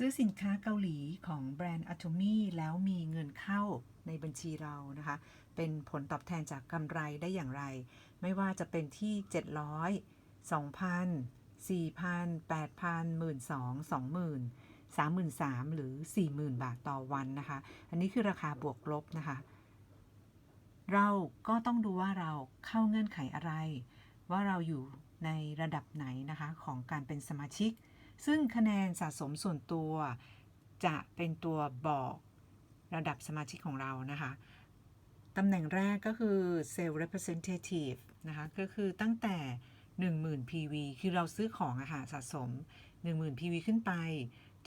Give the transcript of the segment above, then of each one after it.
ซื้อสินค้าเกาหลีของแบรนด์ Atomy แล้วมีเงินเข้าในบัญชีเรานะคะ เป็นผลตอบแทนจากกำไรได้อย่างไร ไม่ว่าจะเป็นที่ 700 2,000 4,000 8,000 12,000 20,000 33,000หรือ 40,000 บาทต่อวันนะคะ อันนี้คือราคาบวกลบนะคะ เราก็ต้องดูว่าเราเข้าเงื่อนไขอะไร ว่าเราอยู่ในระดับไหนนะคะ ของการเป็นสมาชิก ซึ่งคะแนนสะสมส่วนตัว จะเป็นตัวบอกระดับสมาชิกของเรานะคะตำแหน่งแรกก็คือ Sales Representative นะคะ ก็คือตั้งแต่ 10,000 PV คือเราซื้อของอะค่ะสะสม 10,000 PV ขึ้นไป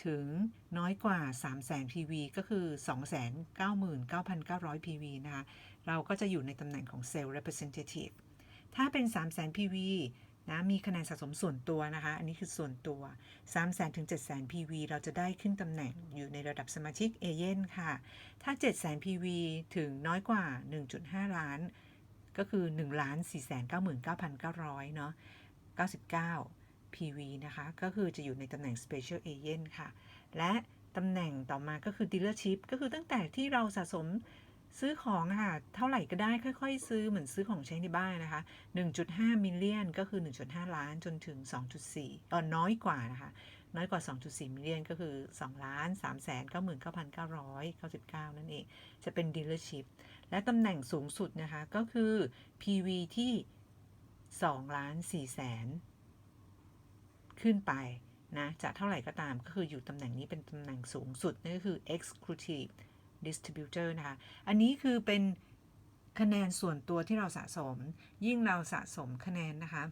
ถึงน้อยกว่า 300,000 PV ก็คือ 299,900 PV นะคะ เราก็จะอยู่ในตำแหน่งของ Sales Representative ถ้าเป็น 300,000 PV นะมีคะแนนสะสมส่วนตัวนะคะ อันนี้คือส่วนตัว 300,000ถึง700,000 PV เราจะได้ขึ้นตำแหน่งอยู่ในระดับสมาชิกเอเย่นค่ะ ถ้า 700,000 PV ถึงน้อยกว่า 1.5 ล้าน ก็คือ1,499,900 เนาะ99 PV นะคะ ก็คือจะอยู่ในตำแหน่ง Special Agent ค่ะ และตำแหน่งต่อมาก็คือ Dealership ก็คือตั้งแต่ที่เราสะสม ซื้อของค่ะเท่าไหร่ก็ได้ค่อย ๆ ซื้อเหมือนซื้อของใช้ในบ้านนะคะ 1.5 มิลเลียนก็คือ 1.5 ล้านจนถึง 2.4เออน้อยกว่านะคะ น้อยกว่า 2.4 มิลเลียนก็คือ 2 ล้าน3แสน99,999 นั่นเอง จะเป็น dealership และตำแหน่งสูงสุดนะคะก็คือ PV ที่2ล้าน4แสนขึ้นไปนะจะเท่าไหร่ก็ตามก็คืออยู่ตำแหน่งนี้เป็นตำแหน่งสูงสุดนั่นก็คือ exclusive distributor นะคะ อันนี้คือเป็นคะแนนส่วนตัวที่เราสะสม ยิ่งเราสะสมคะแนนนะคะ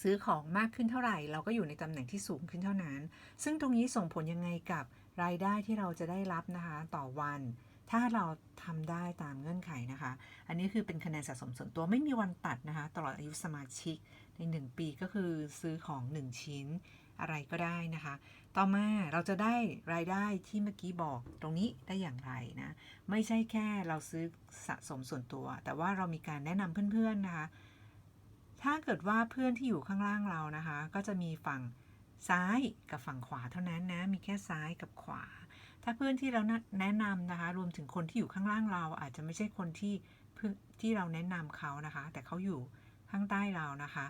ซื้อของมากขึ้นเท่าไหร่ เราก็อยู่ในตำแหน่งที่สูงขึ้นเท่านั้น ซึ่งตรงนี้ส่งผลยังไงกับรายได้ที่เราจะได้รับนะคะต่อวัน ถ้าเราทำได้ตามเงื่อนไขนะคะ อันนี้คือเป็นคะแนนสะสมส่วนตัวไม่มีวันตัดนะคะ ตลอดอายุสมาชิกใน 1 ปีก็คือซื้อของ 1 ชิ้น อะไรก็ได้นะคะ ต่อมาเราจะได้รายได้ที่เมื่อกี้บอกตรงนี้ได้อย่างไรนะ ไม่ใช่แค่เราซื้อสะสมส่วนตัว แต่ว่าเรามีการแนะนำเพื่อนๆนะคะ ถ้าเกิดว่าเพื่อนที่อยู่ข้างล่างเรานะคะ ก็จะมีฝั่งซ้ายกับฝั่งขวาเท่านั้นนะ มีแค่ซ้ายกับขวา ถ้าเพื่อนที่เราแนะนำนะคะ รวมถึงคนที่อยู่ข้างล่างเรา อาจจะไม่ใช่คนที่ที่เราแนะนำเขานะคะ แต่เขาอยู่ข้างใต้เรานะคะ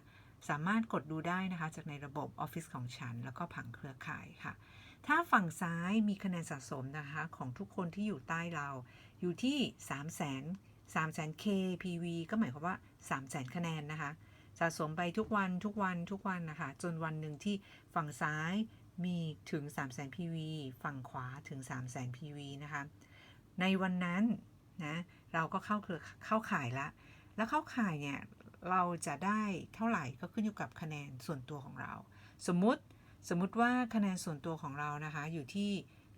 สามารถกดดูได้นะคะ จากในระบบ Office ของฉัน แล้วก็ผังเครือข่ายค่ะ ถ้าฝั่งซ้ายมีคะแนนสะสมนะคะ ของทุกคนที่อยู่ใต้เรา อยู่ที่ 3 0 0 0 0 0 3 0 0 0 0 KPV ก็หมายความว่า 3 0 0 0 0คะแนนนะคะ สะสมไปทุกวันทุกวันทุกวันนะคะ จนวันหนึ่งที่ฝั่งซ้ายมีถึง 3 0 0 0 0 PV ฝั่งขวาถึง 3 0 0 0 0 PV นะคะ ในวันนั้นนะเราก็เข้าเครือเข้าข่ายละ แล้วเข้าข่ายเนี่ย เราจะได้เท่าไหร่ก็ขึ้นอยู่กับคะแนนส่วนตัวของเรา สมมุติสมมุติว่าคะแนนส่วนตัวของเรานะคะอยู่ที่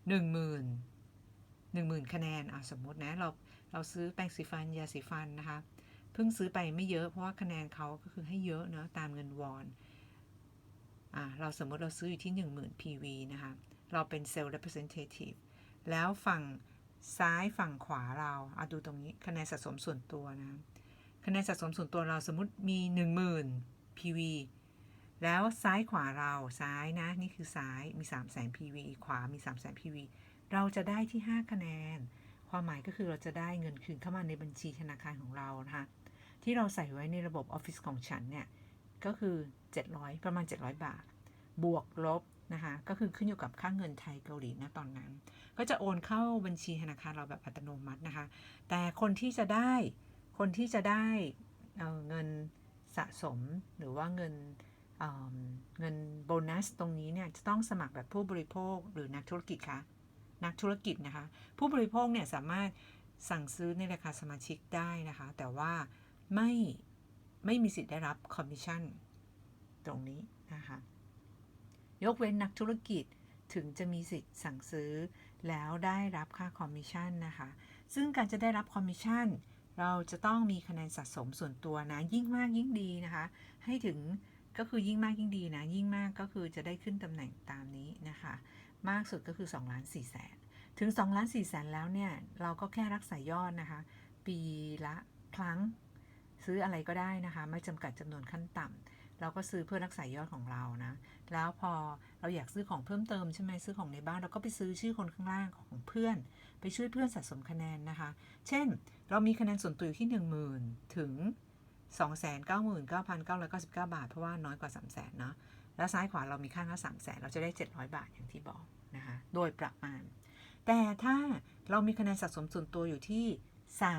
10,000 10,000 คะแนนอะสมมุตินะเราเราซื้อแปรงสีฟันยาสีฟันนะคะเพิ่งซื้อไปไม่เยอะเพราะว่าคะแนนเขาก็คือให้เยอะเนาะตามเงินวอนอะเราสมมติเราซื้ออยู่ที่ 10,000 PV นะคะเราเป็นเซลล์ representative แล้วฝั่งซ้ายฝั่งขวาเราเอาดูตรงนี้คะแนนสะสมส่วนตัวนะ คะแนนสะสมส่วนตัวเราสมมติมี 10,000 PV แล้วซ้ายขวาเราซ้ายนะ นี่คือซ้ายมี 3 0 0 0 0 0 PV ขวามี 3 0 0 0 0 PV เราจะได้ที่ 5 คะแนน ความหมายก็คือเราจะได้เงินคืนเข้ามาในบัญชีธนาคารของเรานะคะที่เราใส่ไว้ในระบบ Office ของฉันเนี่ย ก็คือ 700 ประมาณ 700 บาท บวกลบนะคะ ก็คือขึ้นอยู่กับค่าเงินไทยเกาหลีนะตอนนั้น ก็จะโอนเข้าบัญชีธนาคารเราแบบอัตโนมัตินะคะ แต่คนที่จะได้ คนที่จะได้เเงินสะสมหรือว่าเงินเเงินโบนัสตรงนี้เนี่ยจะต้องสมัครแบบผู้บริโภคหรือนักธุรกิจคะนักธุรกิจนะคะ ผู้บริโภคเนี่ยสามารถสั่งซื้อในราคาสมาชิกได้นะคะ แต่ว่าไม่ไม่มีสิทธิ์ได้รับคอมมิชชั่นตรงนี้นะคะ ยกเว้นนักธุรกิจถึงจะมีสิทธิ์สั่งซื้อแล้วได้รับค่าคอมมิชชั่นนะคะ ซึ่งการจะได้รับคอมมิชชั่น เราจะต้องมีคะแนนสะสมส่วนตัวนะ ยิ่งมากยิ่งดีนะคะ ให้ถึงก็คือยิ่งมากยิ่งดีนะ ยิ่งมากก็คือจะได้ขึ้นตำแหน่งตามนี้นะคะ มากสุดก็คือ2ล้าน4แสนถึง2ล้าน4แสนแล้วเนี่ย เราก็แค่รักษายอดนะคะ ปีละครั้งซื้ออะไรก็ได้นะคะ ไม่จำกัดจำนวนขั้นต่ำ เราก็ซื้อเพื่อรักษายอดของเรานะ แล้วพอเราอยากซื้อของเพิ่มเติมใช่ไหมซื้อของในบ้านเราก็ไปซื้อชื่อคนข้างล่างของเพื่อน ไปช่วยเพื่อนสะสมคะแนนนะคะ เช่น เรามีคะแนนส่วนตัวอยู่ที่ 10,000 ถึง 299,999 บาท เพราะว่าน้อยกว่า 300,000เนาะแล้วซ้ายขวาเรามีข้างละ3 0 0 0 0เราจะได้ 700 บาทอย่างที่บอกนะคะโดยประมาณ แต่ถ้าเรามีคะแนนสะสมส่วนตัวอยู่ที่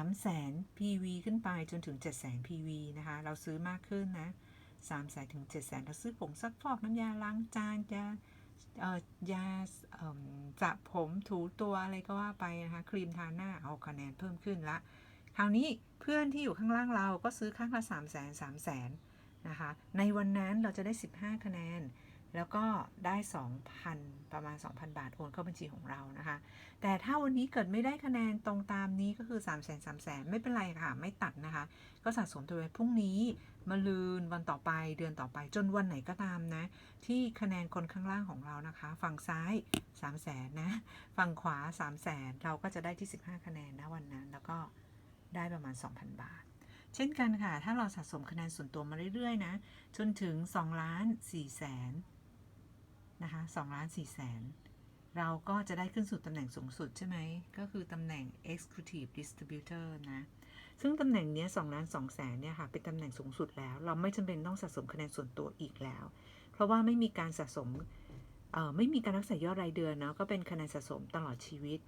300,000 PV ขึ้นไปจนถึง 700,000 PV นะคะ เราซื้อมากขึ้นนะ สามใสถึง700,000เราซื้อผงซักฟอกน้ำยาล้างจานยาเอ่อยาสระผมถูตัวอะไรก็ว่าไปนะคะ ครีมทาหน้าเอาคะแนนเพิ่มขึ้นละคราวนี้เพื่อนที่อยู่ข้างล่างเราก็ซื้อข้างละ3 0 0 0 0 0 3 0 0 0 0นะคะในวันนั้นเราจะได้ 15 คะแนน แล้วก็ได้ 2,000 ประมาณ 2,000 บาท โอนเข้าบัญชีของเรานะคะ แต่ถ้าวันนี้เกิดไม่ได้คะแนนตรงตามนี้ก็คือ 3 0 0 0 0 0 0 0 ไม่เป็นไรค่ะ ไม่ตัดนะคะ ก็สะสมตัวไว้พรุ่งนี้มาลืนวันต่อไปเดือนต่อไปจนวันไหนก็ตามนะ ที่คะแนนคนข้างล่างของเรานะคะ ฝั่งซ้าย 3 0 0 0 0 0นะ ฝั่งขวา 3 0 0 0 0 เราก็จะได้ที่ 15 คะแนนนะวันนั้น แล้วก็ได้ประมาณ 2,000 บาทเช่นกันค่ะ ถ้าเราสะสมคะแนนส่วนตัวมาเรื่อย ๆ นะ จนถึง2ล้าน4แสน นะคะ2ล้าน4แสนเราก็จะได้ขึ้นสู่ตำแหน่งสูงสุดใช่ไหม ก็คือตำแหน่ง Executive Distributor นะ ซึ่งตำแหน่งเนี้ย2ล้าน2แสนเนี่ยค่ะ เป็นตำแหน่งสูงสุดแล้ว เราไม่จำเป็นต้องสะสมคะแนนส่วนตัวอีกแล้ว เพราะว่าไม่มีการสะสมเอ่อไม่มีการรักษายอดรายเดือนเนาะ ก็เป็นคะแนนสะสมตลอดชีวิต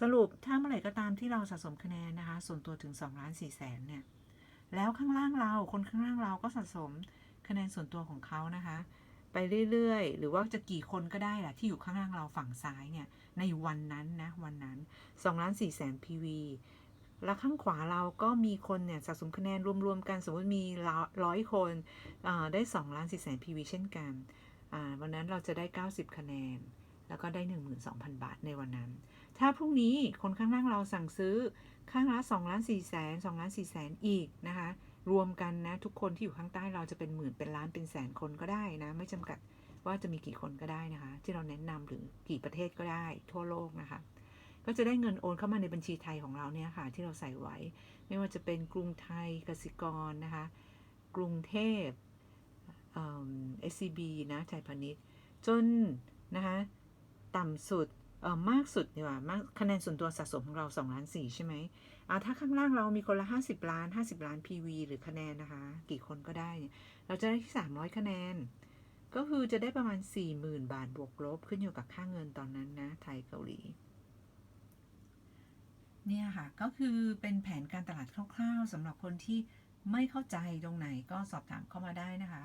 สรุปถ้าเมื่อไหร่ก็ตามที่เราสะสมคะแนนนะคะ ส่วนตัวถึง2ล้าน4แสนเนี่ย แล้วข้างล่างเรา คนข้างล่างเราก็สะสมคะแนนส่วนตัวของเขานะคะ ไปเรื่อยๆ หรือว่าจะกี่คนก็ได้แหละที่อยู่ข้างล่างเราฝั่งซ้ายเนี่ย ในวันนั้นนะวันนั้น2ล้าน4แสน PV แล้วข้างขวาเราก็มีคนเนี่ยสะสมคะแนนรวมๆกันสมมติมีร้อยคนได้2ล้าน4แสน PV เช่นกันวันนั้นเราจะได้ 90 คะแนน แล้วก็ได้ 12,000 บาทในวันนั้น ถ้าพรุ่งนี้คนข้างล่างเราสั่งซื้อข้างละ2ล้าน4แสน2ล้าน4แสนอีกนะคะ รวมกันนะ ทุกคนที่อยู่ข้างใต้เราจะเป็นหมื่นเป็นล้านเป็นแสนคนก็ได้นะ ไม่จำกัดว่าจะมีกี่คนก็ได้นะคะ ที่เราแนะนำหรือกี่ประเทศก็ได้ ทั่วโลกนะคะ ก็จะได้เงินโอนเข้ามาในบัญชีไทยของเราเนี่ยค่ะ ที่เราใส่ไว้ ไม่ว่าจะเป็นกรุงไทยกสิกรนะคะ กรุงเทพเอ่อ SCB นะไทยพาณิชย์จนนะคะ ต่ำสุด เออมากสุดดีกว่ามากคะแนนส่วนตัวสะสมของเรา2ล้าน4ใช่ไหมอ่าถ้าข้างล่างเรามีคนละ 50 ล้าน 50 ล้าน PV หรือคะแนนนะคะ กี่คนก็ได้ เราจะได้ที่ 300 คะแนน ก็คือจะได้ประมาณ 40,000 บาทบวกลบ ขึ้นอยู่กับค่าเงินตอนนั้นนะ ไทยเกาหลี เนี่ยค่ะ ก็คือเป็นแผนการตลาดคร่าวๆสำหรับคนที่ไม่เข้าใจตรงไหนก็สอบถามเข้ามาได้นะคะ